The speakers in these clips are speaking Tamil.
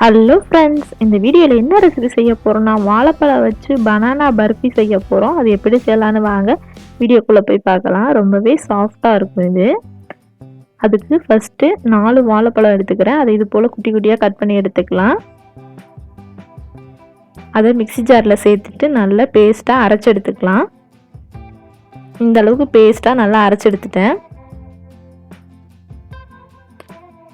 ஹலோ ஃப்ரெண்ட்ஸ் இந்த வீடியோவில் என்ன ரெசிபி செய்ய போகிறோம்னா வாழைப்பழம் வச்சு பனானா பர்ஃபி செய்ய போகிறோம் அது எப்படி செய்யலான்னு வாங்க. வீடியோக்குள்ளே போய் பார்க்கலாம். ரொம்பவே சாஃப்டாக இருக்கும் இது. அதுக்கு ஃபஸ்ட்டு நாலு வாழைப்பழம் எடுத்துக்கிறேன். அதை இது போல் குட்டி குட்டியாக கட் பண்ணி எடுத்துக்கலாம். அதை மிக்ஸி ஜாரில் சேர்த்துட்டு நல்லா பேஸ்ட்டாக அரைச்சி எடுத்துக்கலாம். இந்த அளவுக்கு பேஸ்ட்டாக நல்லா அரைச்சி எடுத்துட்டேன்.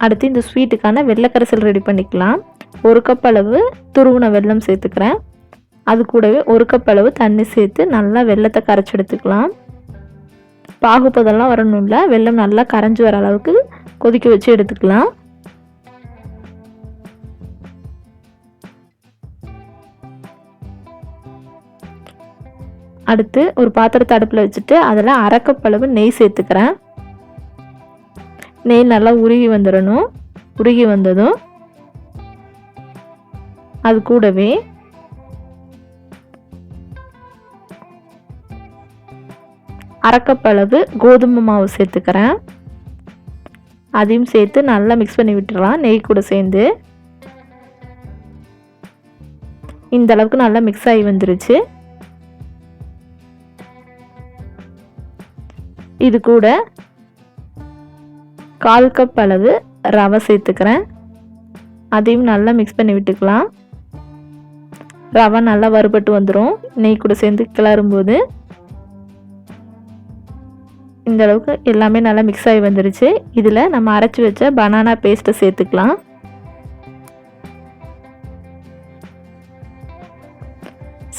அடுத்து இந்த ஸ்வீட்டுக்கான வெள்ளைக்கரைசல் ரெடி பண்ணிக்கலாம். ஒரு கப் அளவு துருவின வெல்லம் சேர்த்துக்கிறேன். அது கூடவே ஒரு கப் அளவு தண்ணி சேர்த்து நல்லா வெள்ளத்தை கரைச்சி எடுத்துக்கலாம். பாகுப்பதெல்லாம் வரணும்ல வெல்லம் நல்லா கரைஞ்சி வர அளவுக்கு கொதிக்க வச்சு எடுத்துக்கலாம். அடுத்து ஒரு பாத்திரத்தை அடுப்பில் வச்சுட்டு அதில் அரைக்கப்பளவு நெய் சேர்த்துக்கிறேன். நெய் நல்லா உருகி வந்துடணும் உருகி வந்ததும் அது கூடவே அரைக்கப்பளவு கோதுமை மாவு சேர்த்துக்கிறேன். அதையும் சேர்த்து நல்லா மிக்ஸ் பண்ணி விட்டுடலாம். நெய் கூட சேர்ந்து. இந்த அளவுக்கு நல்லா மிக்ஸ் ஆகி வந்துருச்சு. இது கூட கால் கப் அளவு ரவை சேர்த்துக்கிறேன். அதையும் நல்லா மிக்ஸ் பண்ணி விட்டுக்கலாம். ரவை நல்லா வறுபட்டு வந்துடும் நெய் கூட சேர்ந்து கிளறும்போது இந்த அளவுக்கு எல்லாமே நல்லா மிக்ஸ் ஆகி வந்துருச்சு. இதில் நம்ம அரைச்சி வச்ச பனானா பேஸ்ட்டை சேர்த்துக்கலாம்.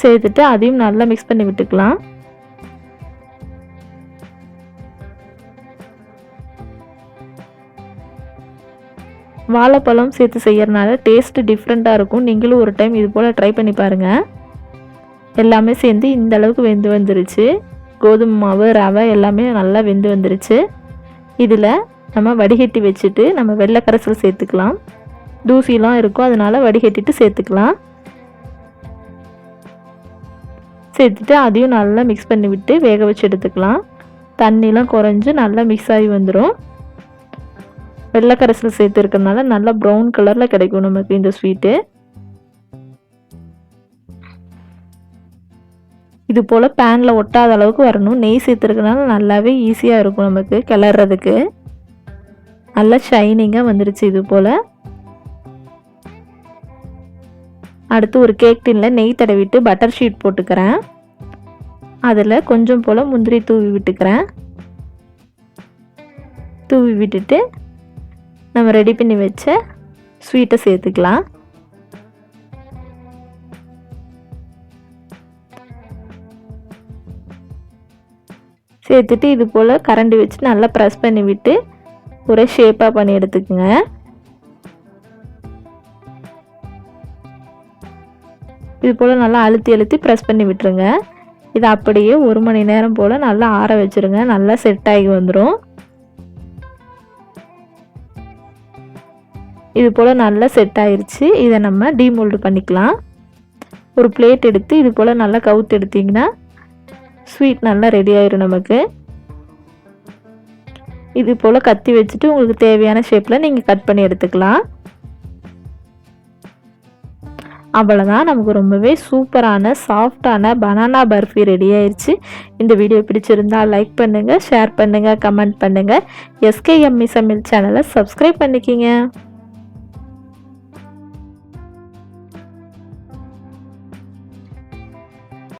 சேர்த்துட்டு அதையும் நல்லா மிக்ஸ் பண்ணி விட்டுக்கலாம். வாழைப்பழம் சேர்த்து செய்கிறனால டேஸ்ட்டு டிஃப்ரெண்ட்டாக இருக்கும். நீங்களும் ஒரு டைம் இது போல் ட்ரை பண்ணி பாருங்கள் எல்லாமே சேர்ந்து இந்த அளவுக்கு வெந்து வந்துருச்சு. கோதுமை மாவு ரவை எல்லாமே நல்லா வெந்து வந்துருச்சு. இதில் நம்ம வடிகட்டி வச்சுட்டு நம்ம வெள்ளை கரைசல் சேர்த்துக்கலாம். தூசிலாம் இருக்கும் அதனால் வடிகட்டிட்டு சேர்த்துக்கலாம். சேர்த்துட்டு அதையும் நல்லா மிக்ஸ் பண்ணி விட்டு வேக வச்சு எடுத்துக்கலாம். தண்ணிலாம் குறைஞ்சி நல்லா மிக்ஸ் ஆகி வந்துடும் வெள்ளை கரைசல் சேர்த்துருக்கறனால நல்லா ப்ரௌன் கலரில் கிடைக்கும் நமக்கு இந்த ஸ்வீட்டு இது போல் பேனில் ஒட்டாத அளவுக்கு வரணும். நெய் சேர்த்துருக்கனால நல்லாவே ஈஸியாக இருக்கும் நமக்கு கிளறதுக்கு. நல்லா ஷைனிங்காக வந்துருச்சு இது போல். அடுத்து ஒரு கேக் டின்னில் நெய் தடவிட்டு பட்டர் ஷீட் போட்டுக்கிறேன். அதில் கொஞ்சம் போல் முந்திரி தூவி விட்டுக்கிறேன். தூவி விட்டுட்டு நம்ம ரெடி பண்ணி வச்ச ஸ்வீட்டை சேர்த்துக்கலாம். சேர்த்துட்டு இது போல் கரண்டி வச்சு நல்லா ப்ரெஸ் பண்ணி விட்டு ஒரே ஷேப்பாக பண்ணி எடுத்துக்கோங்க. இது போல் நல்லா அழுத்தி அழுத்தி ப்ரெஸ் பண்ணி விட்டுருங்க. இது அப்படியே ஒரு மணி நேரம் போல் நல்லா ஆற வச்சுருங்க. நல்லா செட் ஆகி வந்துடும் இது போல் நல்லா செட் ஆயிடுச்சு இதை நம்ம டீமோல்டு பண்ணிக்கலாம். ஒரு பிளேட் எடுத்து இது போல் நல்லா கவுத்து எடுத்திங்கன்னா ஸ்வீட் நல்லா ரெடி ஆயிடும் நமக்கு. இது போல் கத்தி வச்சுட்டு உங்களுக்கு தேவையான ஷேப்பில் நீங்கள் கட் பண்ணி எடுத்துக்கலாம். அவ்வளோதான் நமக்கு ரொம்பவே சூப்பரான சாஃப்டான பனானா பர்ஃபி ரெடி ஆயிடுச்சு இந்த வீடியோ பிடிச்சிருந்தா லைக் பண்ணுங்கள் ஷேர் பண்ணுங்கள் கமெண்ட் பண்ணுங்கள் எஸ்கேஎம்இ சமையல் சேனலை சப்ஸ்கிரைப் பண்ணிக்கிங்க.